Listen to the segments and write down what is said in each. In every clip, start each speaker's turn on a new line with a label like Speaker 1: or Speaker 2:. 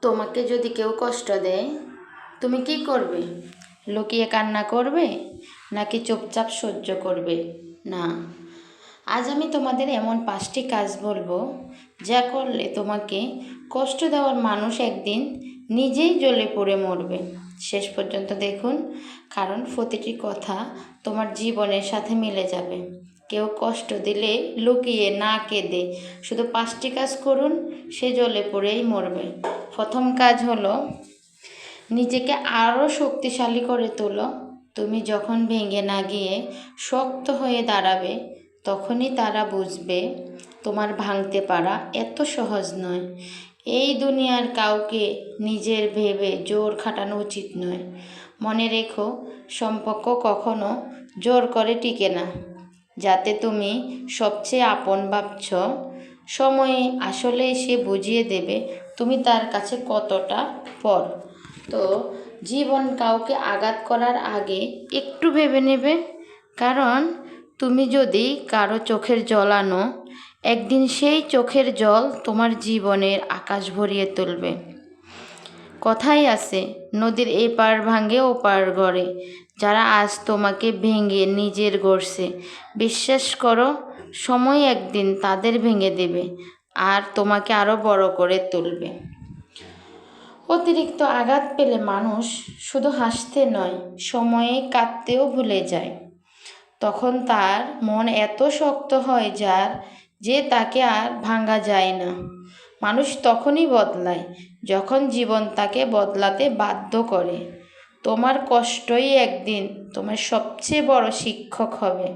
Speaker 1: তোমাকে যদি কেউ কষ্ট দেয়, তুমি কি করবে? লুকিয়ে কান্না করবে, নাকি চুপচাপ সহ্য করবে? না। আজ আমি তোমাদের এমন পাঁচটি কাজ বলব, যা করলে তোমাকে কষ্ট দেওয়ার মানুষ একদিন নিজেই জ্বলে পড়ে মরবে। শেষ পর্যন্ত দেখুন, কারণ প্রতিটি কথা তোমার জীবনের সাথে মিলে যাবে। কেউ কষ্ট দিলে লুকিয়ে না কেঁদে, শুধু পাঁচটি কাজ করুন, সে জলে পড়েই মরবে। প্রথম কাজ হলো, নিজেকে আরও শক্তিশালী করে তোলো। তুমি যখন ভেঙে না গিয়ে শক্ত হয়ে দাঁড়াবে, তখনই তারা বুঝবে, তোমার ভাঙতে পারা এত সহজ নয়। এই দুনিয়ার কাউকে নিজের ভেবে জোর খাটানো উচিত নয়। মনে রেখো, সম্পর্ক কখনো জোর করে টিকে না। যাতে তুমি সবচেয়ে আপন ভাবছ, সময়ে আসলে সে বুঝিয়ে দেবে তুমি তার কাছে কতটা পর। তো, জীবন কাউকে আঘাত করার আগে একটু ভেবে নেবে। কারণ, তুমি যদি কারও চোখের জল আনো একদিন সেই চোখের জল তোমার জীবনের আকাশ ভরিয়ে তুলবে। কথাই আছে, নদীর এপার ভাঙে ওপার গড়ে। যারা আজ তোমাকে ভেঙে নিজের গড়ছে, বিশ্বাস করো, সময় একদিন তাদের ভেঙে দেবে আর তোমাকে আরও বড় করে তুলবে। অতিরিক্ত আঘাত পেলে মানুষ শুধু হাসতে নয়, সময়ে কাঁদতেও ভুলে যায়। তখন তার মন এত শক্ত হয় যার যে তাকে আর ভাঙা যায় না। মানুষ তখনই বদলায়, যখন জীবন তাকে বদলাতে বাধ্য করে। তোমার কষ্টই একদিন তোমার সবচেয়ে বড় শিক্ষক হবে।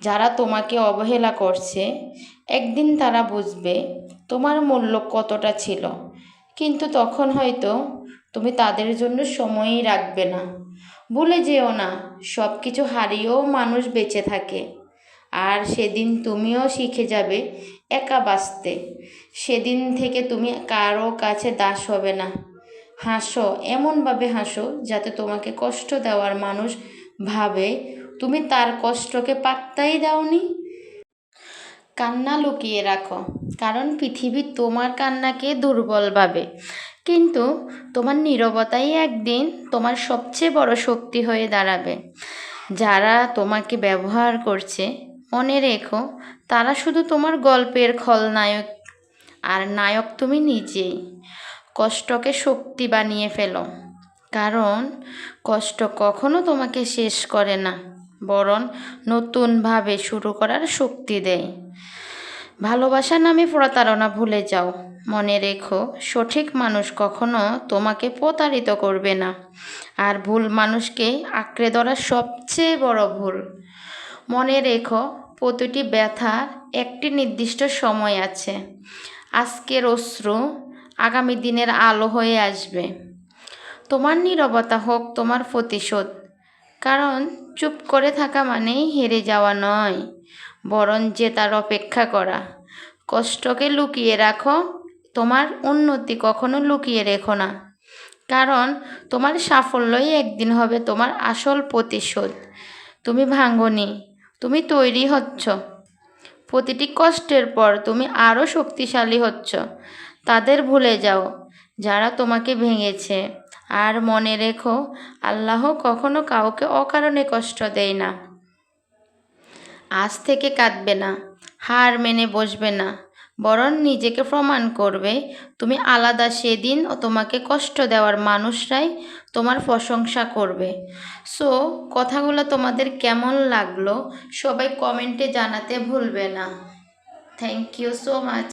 Speaker 1: যারা তোমাকে অবহেলা করছে, একদিন তারা বুঝবে তোমার মূল্য কতটা ছিল। কিন্তু তখন হয়তো তুমি তাদের জন্য সময়ই রাখবে না। ভুলে যেও না সব কিছু হারিয়েও মানুষ বেঁচে থাকে। আর সেদিন তুমিও শিখে যাবে একা বাঁচতে। সেদিন থেকে তুমি কারও কাছে দাস হবে না। হাসো, এমনভাবে হাসো যাতে তোমাকে কষ্ট দেওয়ার মানুষ ভাবে। তুমি তার কষ্টকে পাত্তাই দাওনি। কান্না লুকিয়ে রাখো, কারণ পৃথিবী তোমার কান্নাকে দুর্বল ভাবে। কিন্তু তোমার নীরবতাই একদিন তোমার সবচেয়ে বড় শক্তি হয়ে দাঁড়াবে। যারা তোমাকে ব্যবহার করছে মনে রেখো, তারা শুধু তোমার গল্পের খলনায়ক, আর নায়ক তুমি নিজেই। কষ্টকে শক্তি বানিয়ে ফেলো, কারণ কষ্ট কখনো তোমাকে শেষ করে না, বরং নতুনভাবে শুরু করার শক্তি দেয়। ভালোবাসা নামে প্রতারণা ভুলে যাও, মনে রেখো, সঠিক মানুষ কখনো তোমাকে প্রতারিত করবে না, আর ভুল মানুষকে আঁকড়ে ধরা সবচেয়ে বড় ভুল। মনে রেখো প্রতিটি ব্যথার একটি নির্দিষ্ট সময় আছে। আজকের অশ্রু আগামী দিনের আলো হয়ে আসবে। তোমার নীরবতা হোক, তোমার প্রতিশোধ। কারণ চুপ করে থাকা মানেই হেরে যাওয়া নয়, বরং জেতার অপেক্ষা করা। কষ্টকে লুকিয়ে রাখো, তোমার উন্নতি কখনো লুকিয়ে রেখো না। কারণ তোমার সাফল্যই একদিন হবে তোমার আসল প্রতিশোধ। তুমি ভাঙ্গনি তুমি তৈরি হচ্ছ। প্রতিটি কষ্টের পর তুমি আরও শক্তিশালী হচ্ছ। তাদের ভুলে যাও, যারা তোমাকে ভেঙেছে। আর মনে রেখো, আল্লাহ কখনো কাউকে অকারণে কষ্ট দেয় না। আজ থেকে কাঁদবে না, হার মেনে বসবে না। বরং নিজেকে প্রমাণ করবে, তুমি আলাদা সেদিন ও তোমাকে কষ্ট দেওয়ার মানুষরাই তোমার প্রশংসা করবে। সো কথাগুলো তোমাদের কেমন লাগল, সবাই কমেন্টে জানাতে ভুলবে না। Thank you so much